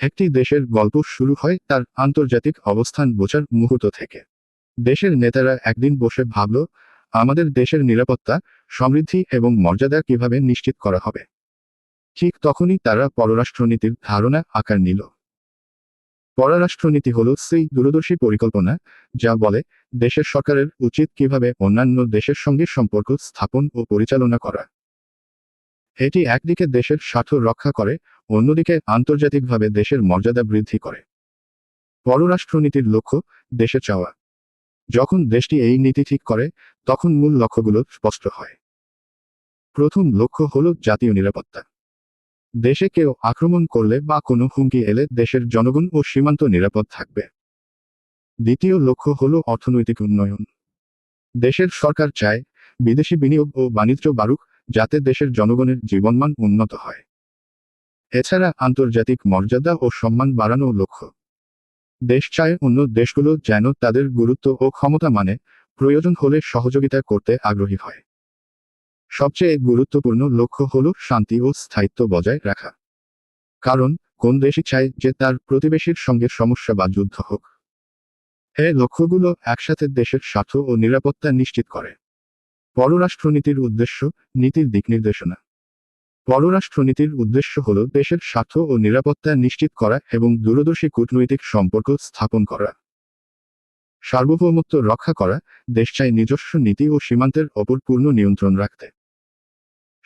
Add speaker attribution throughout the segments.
Speaker 1: একটি দেশের গল্প শুরু হয় তার আন্তর্জাতিক অবস্থান বোঝার মুহূর্ত থেকে। দেশের নেতারা একদিন বসে ভাবল, আমাদের দেশের নিরাপত্তা, সমৃদ্ধি এবং মর্যাদা কীভাবে নিশ্চিত করা হবে? ঠিক তখনই তারা পররাষ্ট্রনীতির ধারণা আকার নিল। পররাষ্ট্রনীতি হল সেই দূরদর্শী পরিকল্পনা যা বলে দেশের সরকারের উচিত কীভাবে অন্যান্য দেশের সঙ্গে সম্পর্ক স্থাপন ও পরিচালনা করা। এটি একদিকে দেশের স্বার্থ রক্ষা করে, অন্যদিকে আন্তর্জাতিকভাবে দেশের মর্যাদা বৃদ্ধি করে। পররাষ্ট্রনীতির লক্ষ্য, দেশে চাওয়া। যখন দেশটি এই নীতি ঠিক করে, তখন মূল লক্ষ্যগুলো স্পষ্ট হয়। প্রথম লক্ষ্য হল জাতীয় নিরাপত্তা। দেশে কেউ আক্রমণ করলে বা কোনো হুমকি এলে দেশের জনগণ ও সীমান্ত নিরাপদ থাকবে। দ্বিতীয় লক্ষ্য হল অর্থনৈতিক উন্নয়ন। দেশের সরকার চায় বিদেশি বিনিয়োগ ও বাণিজ্য বাড়ুক যাতে দেশের জনগণের জীবনমান উন্নত হয়। এছাড়া আন্তর্জাতিক মর্যাদা ও সম্মান বাড়ানো লক্ষ্য। দেশ চায় অন্য দেশগুলো যেন তাদের গুরুত্ব ও ক্ষমতা মানে প্রয়োজন হলে সহযোগিতা করতে আগ্রহী হয়। সবচেয়ে গুরুত্বপূর্ণ লক্ষ্য হল শান্তি ও স্থায়িত্ব বজায় রাখা। কারণ কোন দেশই চায় যে তার প্রতিবেশীর সঙ্গে সমস্যা বা যুদ্ধ হোক। এ লক্ষ্যগুলো একসাথে দেশের স্বার্থ ও নিরাপত্তা নিশ্চিত করে। পররাষ্ট্রনীতির উদ্দেশ্য, নীতির দিক নির্দেশনা। পররাষ্ট্রনীতির উদ্দেশ্য হল দেশের স্বার্থ ও নিরাপত্তা নিশ্চিত করা এবং দূরদর্শী কূটনৈতিক সম্পর্ক স্থাপন করা। সার্বভৌমত্ব রক্ষা করা, দেশ চায় নিজস্ব নীতি ও সীমান্তের ওপর পূর্ণ নিয়ন্ত্রণ রাখতে।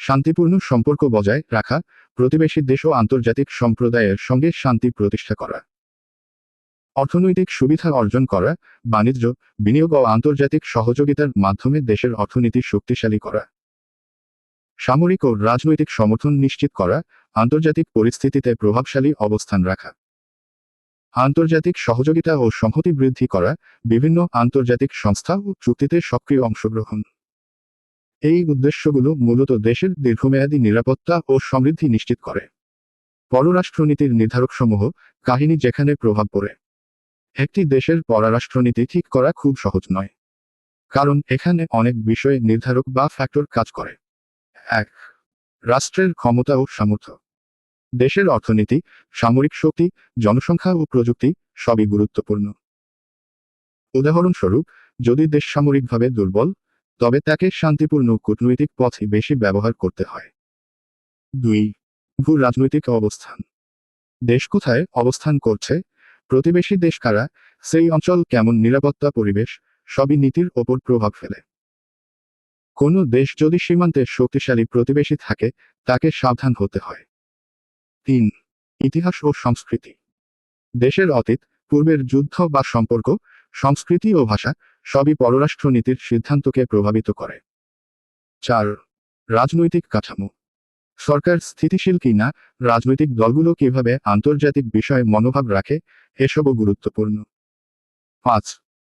Speaker 1: শান্তিপূর্ণ সম্পর্ক বজায় রাখা, প্রতিবেশী দেশ ও আন্তর্জাতিক সম্প্রদায়ের সঙ্গে শান্তি প্রতিষ্ঠা করা। অর্থনৈতিক সুবিধা অর্জন করা, বাণিজ্য, বিনিয়োগ ও আন্তর্জাতিক সহযোগিতার মাধ্যমে দেশের অর্থনীতি শক্তিশালী করা। সামরিক ও রাজনৈতিক সমর্থন নিশ্চিত করা, আন্তর্জাতিক পরিস্থিতিতে প্রভাবশালী অবস্থান রাখা। আন্তর্জাতিক সহযোগিতা ও সংহতি বৃদ্ধি করা, বিভিন্ন আন্তর্জাতিক সংস্থা ও চুক্তিতে সক্রিয় অংশগ্রহণ। এই উদ্দেশ্যগুলো মূলত দেশের দীর্ঘমেয়াদী নিরাপত্তা ও সমৃদ্ধি নিশ্চিত করে। পররাষ্ট্রনীতির নির্ধারকসমূহ, কাহিনী যেখানে প্রভাব পড়ে। একটি দেশের পররাষ্ট্রনীতি ঠিক করা খুব সহজ নয়। কারণ এখানে অনেক বিষয়ে নির্ধারক বা ফ্যাক্টর কাজ করে। এক, রাষ্ট্রের ক্ষমতা ও সামর্থ্য। দেশের অর্থনীতি, সামরিক শক্তি, জনসংখ্যা ও প্রযুক্তি সবই গুরুত্বপূর্ণ। উদাহরণস্বরূপ, যদি দেশ সামরিকভাবে দুর্বল, তবে তাকে শান্তিপূর্ণ কূটনৈতিক পথে বেশি ব্যবহার করতে হয়। দুই ভূ রাজনৈতিক অবস্থান। দেশ কোথায় অবস্থান করছে প্রতিবেশী দেশ কারা? সেই অঞ্চল কেমন নিরাপত্তা, পরিবেশ? সবই নীতির ওপর প্রভাব ফেলে। কোনো দেশ যদি সীমান্তে শক্তিশালী প্রতিবেশী থাকে, তাকে সাবধান হতে হয়। তিন, ইতিহাস ও সংস্কৃতি। দেশের অতীত, পূর্বের যুদ্ধ বা সম্পর্ক, সংস্কৃতি ও ভাষা, সবই পররাষ্ট্রনীতির সিদ্ধান্তকে প্রভাবিত করে। চার, রাজনৈতিক কাঠামো। সরকার স্থিতিশীল কিনা রাজনৈতিক দলগুলো কীভাবে আন্তর্জাতিক বিষয়ে মনোভাব রাখে, এসবও গুরুত্বপূর্ণ। পাঁচ,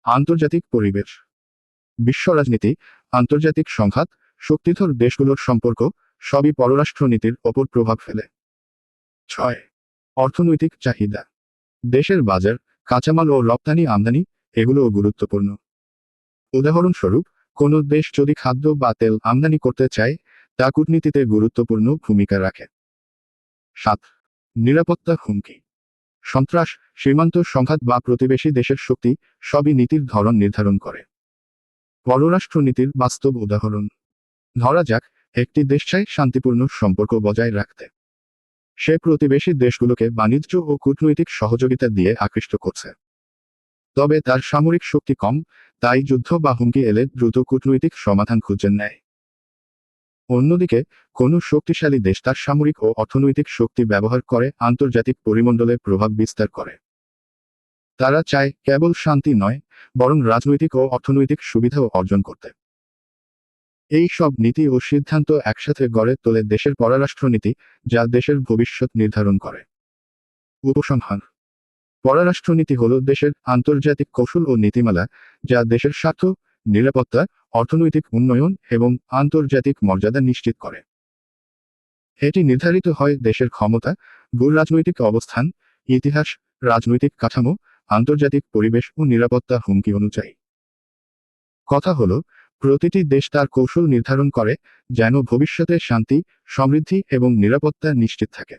Speaker 1: আন্তর্জাতিক পরিবেশ। বিশ্ব রাজনীতি, আন্তর্জাতিক সংঘাত, শক্তিধর দেশগুলোর সম্পর্ক, সবই পররাষ্ট্রনীতির ওপর প্রভাব ফেলে। ছয়, অর্থনৈতিক চাহিদা। দেশের বাজার, কাঁচামাল ও রপ্তানি আমদানি, এগুলোও গুরুত্বপূর্ণ। উদাহরণস্বরূপ, কোনো দেশ যদি খাদ্য বা তেল আমদানি করতে চায় তা কূটনীতিতে গুরুত্বপূর্ণ ভূমিকা রাখে। সাত, নিরাপত্তা হুমকি। সন্ত্রাস, সীমান্ত সংঘাত বা প্রতিবেশী দেশের শক্তি সবই নীতির ধরন নির্ধারণ করে। পররাষ্ট্রনীতির বাস্তব উদাহরণ। ধরা যাক, একটি দেশ চায় শান্তিপূর্ণ সম্পর্ক বজায় রাখতে। সে প্রতিবেশী দেশগুলোকে বাণিজ্য ও কূটনৈতিক সহযোগিতা দিয়ে আকৃষ্ট করছে। তবে তার সামরিক শক্তি কম, তাই যুদ্ধ বা হুমকি এলে দ্রুত কূটনৈতিক সমাধান খুঁজে নেয়। অন্যদিকে, কোনো শক্তিশালী দেশ তার সামরিক ও অর্থনৈতিক শক্তি ব্যবহার করে আন্তর্জাতিক পরিমণ্ডলে প্রভাব বিস্তার করে। তারা চায় কেবল শান্তি নয়, বরং রাজনৈতিক ও অর্থনৈতিক সুবিধাও অর্জন করতে। এই সব নীতি ও সিদ্ধান্ত একসাথে গড়ে তোলে দেশের পররাষ্ট্রনীতি, যা দেশের ভবিষ্যৎ নির্ধারণ করে। উপসংহার। পররাষ্ট্রনীতি হল দেশের আন্তর্জাতিক কৌশল ও নীতিমালা, যা দেশের স্বার্থ, নিরাপত্তা অর্থনৈতিক উন্নয়ন এবং আন্তর্জাতিক মর্যাদা নিশ্চিত করে। এটি নির্ধারিত হয় দেশের ক্ষমতা ভূ রাজনৈতিক অবস্থান, ইতিহাস, রাজনৈতিক কাঠামো, আন্তর্জাতিক পরিবেশ ও নিরাপত্তা হুমকি অনুযায়ী। কথা হল, প্রতিটি দেশ তার কৌশল নির্ধারণ করে যেন ভবিষ্যতে শান্তি, সমৃদ্ধি এবং নিরাপত্তা নিশ্চিত থাকে।